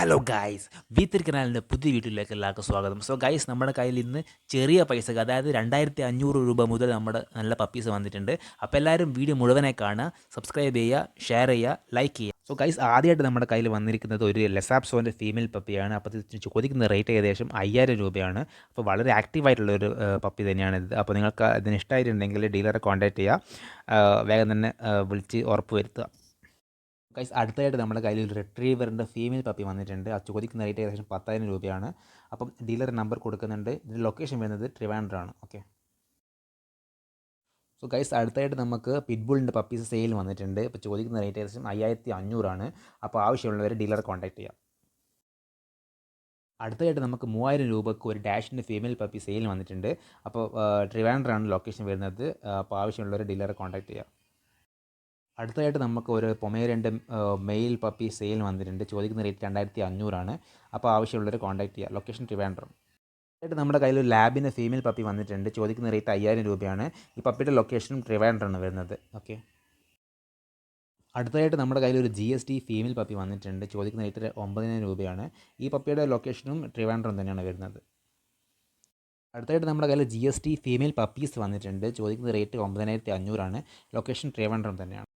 Hello guys വീത്തിരി കനാലിന്റെ പുതിയ വീട്ടിലേക്ക് എല്ലാവർക്കും സ്വാഗതം. സോ ഗൈസ് നമ്മുടെ കയ്യിൽ ഇന്ന് ചെറിയ പൈസക്ക് അതായത് രണ്ടായിരത്തി അഞ്ഞൂറ് രൂപ മുതൽ നമ്മുടെ നല്ല പപ്പീസ് വന്നിട്ടുണ്ട്. അപ്പോൾ എല്ലാവരും വീഡിയോ മുഴുവനെ കാണുക സബ്സ്ക്രൈബ് ചെയ്യുക ഷെയർ ചെയ്യുക ലൈക്ക് ചെയ്യുക. സോ ഗൈസ് ആദ്യമായിട്ട് നമ്മുടെ കയ്യിൽ വന്നിരിക്കുന്നത് ഒരു ലെസാപ്സോന്റെ ഫീമെയിൽ പപ്പിയാണ് അപ്പോൾ ഇത് ചോദിക്കുന്ന റേറ്റ് ഏകദേശം അയ്യായിരം രൂപയാണ്. അപ്പോൾ വളരെ ആക്റ്റീവായിട്ടുള്ള ഒരു പപ്പി തന്നെയാണ് ഇത്. അപ്പോൾ നിങ്ങൾക്ക് അതിന് ഇഷ്ടമായിട്ടുണ്ടെങ്കിൽ ഡീലറെ കോൺടാക്റ്റ് ചെയ്യുക. വേഗം തന്നെ വിളിച്ച് ഉറപ്പ് വരുത്തുക. ഗൈസ് അടുത്തതായിട്ട് നമ്മുടെ കയ്യിൽ ഒരു റിട്രീവറിന്റെ ഫീമെയിൽ പപ്പി വന്നിട്ടുണ്ട്. ആ ചോദിക്കുന്ന റേറ്റ് ഏകദേശം പത്തായിരം രൂപയാണ്. അപ്പം ഡീലർ നമ്പർ കൊടുക്കുന്നുണ്ട്. ഇതിന്റെ ലൊക്കേഷൻ വരുന്നത് ട്രിവാൻഡ്രാണ് ഓക്കെ സോ ഗൈസ് അടുത്തായിട്ട് നമുക്ക് പിറ്റ്ബുളിന്റെ പപ്പീസ് സെയിൽ വന്നിട്ടുണ്ട്. ഇപ്പോൾ ചോദിക്കുന്ന റേറ്റ് ഏകദേശം അയ്യായിരത്തി അഞ്ഞൂറാണ് അപ്പോൾ ആവശ്യമുള്ളവർ ഡീലർ കോൺടാക്ട് ചെയ്യാം. അടുത്തതായിട്ട് നമുക്ക് മൂവായിരം രൂപക്ക് ഒരു ഡാഷിന്റെ ഫീമെയിൽ പപ്പി സെയിൽ വന്നിട്ടുണ്ട്. അപ്പോൾ ട്രിവാൻഡ്രാണ് ലൊക്കേഷൻ വരുന്നത്. അപ്പോൾ ആവശ്യമുള്ളവർ ഡീലറെ കോൺടാക്ട് ചെയ്യാം. അടുത്തതായിട്ട് നമുക്ക് ഒരു പൊമേരന്റെ മെയിൽ പപ്പി സെയിൽ വന്നിട്ടുണ്ട്. ചോദിക്കുന്ന റേറ്റ് രണ്ടായിരത്തി അഞ്ഞൂറാണ് അപ്പോൾ ആവശ്യമുള്ളവർ കോൺടാക്ട് ചെയ്യുക ലൊക്കേഷൻ ട്രിവാൻഡ്രം ആയിട്ട് നമ്മുടെ കയ്യിൽ ഒരു ലാബിന്റെ ഫീമെയിൽ പപ്പി വന്നിട്ടുണ്ട്. ചോദിക്കുന്ന റേറ്റ് അയ്യായിരം രൂപയാണ്. ഈ പപ്പിയുടെ ലൊക്കേഷനും ട്രിവാൻഡ്രമാണ് വരുന്നത്. ഓക്കെ അടുത്തതായിട്ട് നമ്മുടെ കയ്യിൽ ഒരു G S T female puppy വന്നിട്ടുണ്ട്. ചോദിക്കുന്ന റേറ്റ് ഒമ്പതിനായിരം രൂപയാണ്. ഈ പപ്പിയുടെ ലൊക്കേഷനും ട്രിവാൻഡ്രം തന്നെയാണ് വരുന്നത്. അടുത്തായിട്ട് നമ്മുടെ കയ്യിൽ G S T female puppies വന്നിട്ടുണ്ട്. ചോദിക്കുന്ന റേറ്റ് ഒമ്പതിനായിരത്തി അഞ്ഞൂറാണ് ലൊക്കേഷൻ ട്രിവാൻഡ്രം തന്നെയാണ്.